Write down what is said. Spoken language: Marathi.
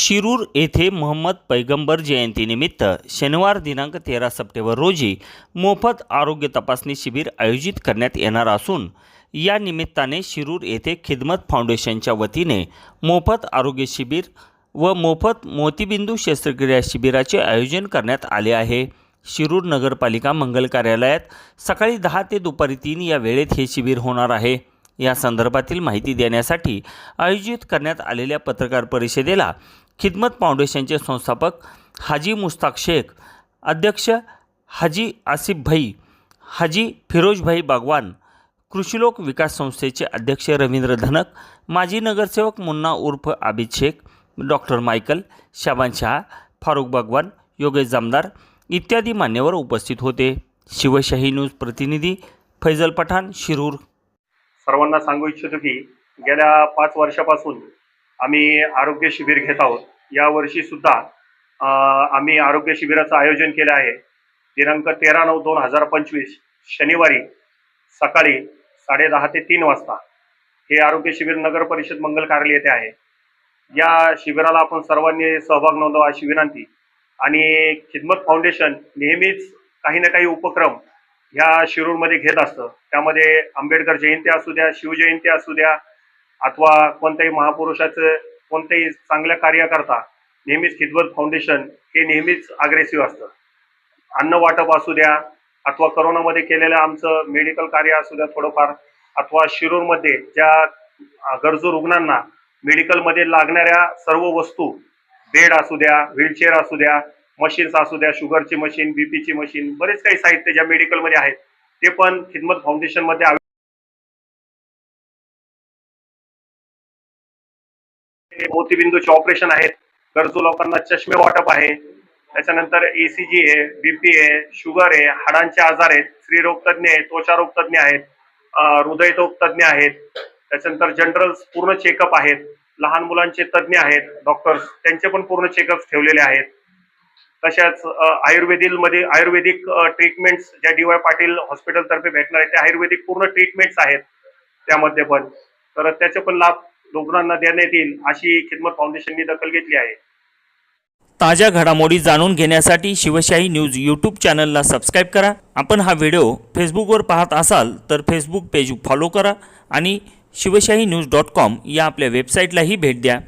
शिरूर येथे मोहम्मद पैगंबर जयंतीनिमित्त शनिवार दिनांक तेरा सप्टेंबर रोजी मोफत आरोग्य तपासणी शिबिर आयोजित करण्यात येणार असून या निमित्ताने शिरूर येथे खिदमत फाउंडेशनच्या वतीने मोफत आरोग्य शिबिर व मोफत मोतीबिंदू शस्त्रक्रिया शिबिराचे आयोजन करण्यात आले आहे. शिरूर नगरपालिका मंगल कार्यालयात सकाळी दहा ते दुपारी तीन या वेळेत हे शिबिर होणार आहे. या संदर्भातील माहिती देण्यासाठी आयोजित करण्यात आलेल्या पत्रकार परिषदेला खिदमत फाउंडेशनचे संस्थापक हाजी मुस्ताक शेख अध्यक्ष हाजी आसिफ भाई हाजी फिरोजभाई बागवान कृषीलोक विकास संस्थेचे अध्यक्ष रवींद्र धनक माजी नगरसेवक मुन्ना उर्फ आबिद शेख डॉक्टर मायकल शाबान शहा फारुख बागवान योगेश जामदार इत्यादी मान्यवर उपस्थित होते. शिवशाही न्यूज प्रतिनिधी फैजल पठाण शिरूर. सर्वांना सांगू इच्छितो की गेल्या पाच वर्षापासून आम्ही आरोग्य शिबिर घेत आहोत. यावर्षी सुद्धा आम्ही आरोग्य शिबिराचं आयोजन केलं आहे. दिनांक तेरा नऊ दोन हजार पंचवीस शनिवारी सकाळी साडेदहा ते तीन वाजता हे आरोग्य शिबिर नगर परिषद मंगल कार्यालय येथे आहे. या शिबिराला आपण सर्वांनी सहभाग नोंदवा अशी विनंती आणि खिदमत फाउंडेशन नेहमीच काही ना काही उपक्रम ह्या शिरूरमध्ये घेत असतं. त्यामध्ये आंबेडकर जयंती असू द्या शिवजयंती असू द्या अथवा कोणत्याही महापुरुषाचं कोणत्याही चांगल्या कार्याकरता नेहमीच खिदमत फाउंडेशन हे नेहमीच अग्रेसिव्ह असतं अन्न वाटप असू द्या अथवा करोनामध्ये केलेलं आमचं मेडिकल कार्य असू द्या थोडंफार अथवा शिरूरमध्ये ज्या गरजू रुग्णांना मेडिकलमध्ये लागणाऱ्या सर्व वस्तू बेड असू द्या व्हीलचेअर असू द्या मशीन्स असू द्या शुगरची मशीन बीपीची मशीन बरेच काही साहित्य ज्या मेडिकलमध्ये आहेत ते पण खिदमत फाउंडेशनमध्ये मोतीबिंदूचे ऑपरेशन आहेत. गरजू लोकांना चष्मे वाटप आहे. त्याच्यानंतर एसीजी आहे बीपी आहे शुगर आहे हाडांचे आजार आहेत स्त्रीरोग तज्ज्ञ आहेत त्वचारोग तज्ज्ञ आहेत हृदयरोग तज्ज्ञ आहेत. त्याच्यानंतर जनरल पूर्ण चेकअप आहेत. लहान मुलांचे तज्ज्ञ आहेत डॉक्टर्स त्यांचे पण पूर्ण चेकअप ठेवलेले आहेत. तशाच आयुर्वेदिकमध्ये आयुर्वेदिक ट्रीटमेंट्स ज्या डी वाय पाटील हॉस्पिटल तर्फे भेटणार आहेत त्या आयुर्वेदिक पूर्ण ट्रीटमेंट्स आहेत. त्यामध्ये पण. तर त्याचे पण लाभ रुग्णांना देण्यात येईल अशी खिदमत फाउंडेशनने दखल घेतली आहे. ताज्या घडामोडी जाणून घेण्यासाठी शिवशाही न्यूज यूट्यूब चॅनलला सबस्क्राईब करा. आपण हा व्हिडिओ फेसबुकवर पाहत असाल तर फेसबुक पेज फॉलो करा आणि शिवशाही न्यूज डॉट कॉम या आपल्या वेबसाईटलाही भेट द्या.